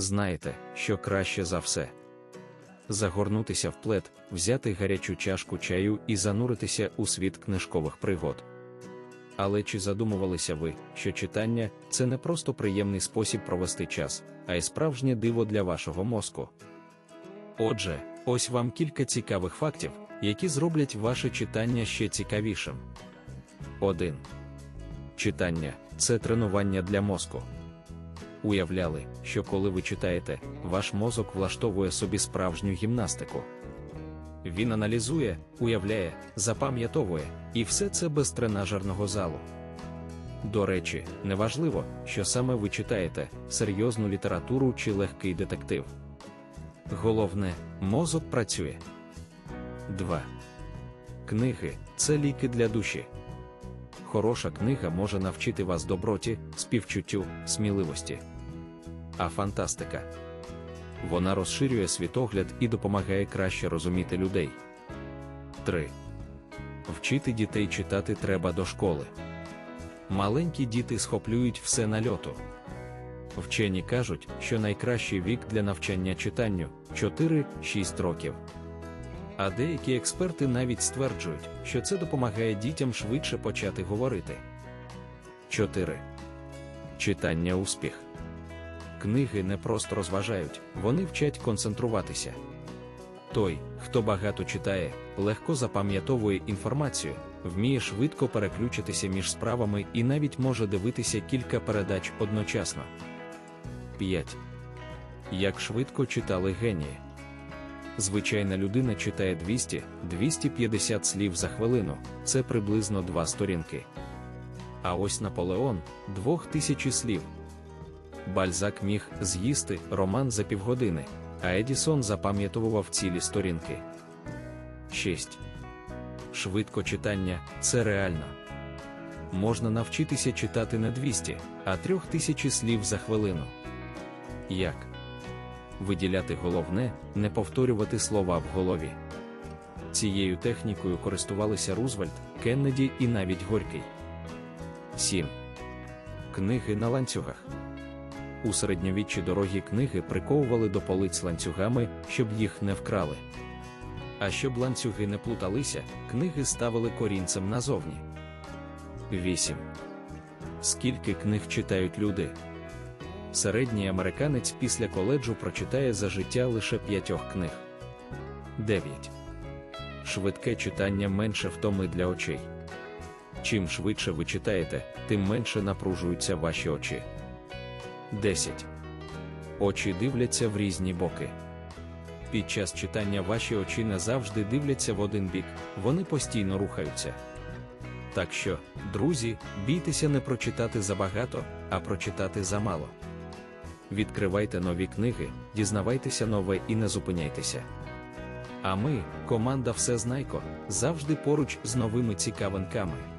знаєте, що краще за все. Загорнутися в плед, взяти гарячу чашку чаю і зануритися у світ книжкових пригод. Але чи задумувалися ви, що читання це не просто приємний спосіб провести час, а й справжнє диво для вашого мозку? Отже, ось вам кілька цікавих фактів, які зроблять ваше читання ще цікавішим. 1. Читання це тренування для мозку. Уявляли, що коли ви читаєте, ваш мозок влаштовує собі справжню гімнастику. Він аналізує, уявляє, запам'ятовує, і все це без тренажерного залу. До речі, неважливо, що саме ви читаєте серйозну літературу чи легкий детектив. Головне, мозок працює. 2. Книги це ліки для душі. Хороша книга може навчити вас доброті, співчуттю, сміливості. А фантастика. Вона розширює світогляд і допомагає краще розуміти людей. 3. Вчити дітей читати треба до школи. Маленькі діти схоплюють все на льоту. Вчені кажуть, що найкращий вік для навчання читанню 4-6 років. А деякі експерти навіть стверджують, що це допомагає дітям швидше почати говорити. 4. Читання успіх. Книги не просто розважають, вони вчать концентруватися. Той, хто багато читає, легко запам'ятовує інформацію, вміє швидко переключитися між справами і навіть може дивитися кілька передач одночасно. 5. Як швидко читали генії. Звичайна людина читає 200-250 слів за хвилину, це приблизно два сторінки. А ось Наполеон 2000 слів. Бальзак міг з'їсти роман за півгодини, а Едісон запам'ятовував цілі сторінки. 6. Швидко читання це реально. Можна навчитися читати не 200, а 3000 слів за хвилину. Як? Виділяти головне, не повторювати слова в голові. Цією технікою користувалися Рузвельт, Кеннеді і навіть Горький. 7. Книги на ланцюгах. У середньовіччі дорогі книги приковували до полиць ланцюгами, щоб їх не вкрали. А щоб ланцюги не плуталися, книги ставили корінцем назовні. 8. Скільки книг читають люди? Середній американець після коледжу прочитає за життя лише п'ятьох книг. 9. Швидке читання менше втоми для очей. Чим швидше ви читаєте, тим менше напружуються ваші очі. 10. Очі дивляться в різні боки. Під час читання ваші очі не завжди дивляться в один бік, вони постійно рухаються. Так що, друзі, бійтеся не прочитати забагато, а прочитати замало. Відкривайте нові книги, дізнавайтеся нове і не зупиняйтеся. А ми, команда Всезнайко, завжди поруч з новими цікавинками.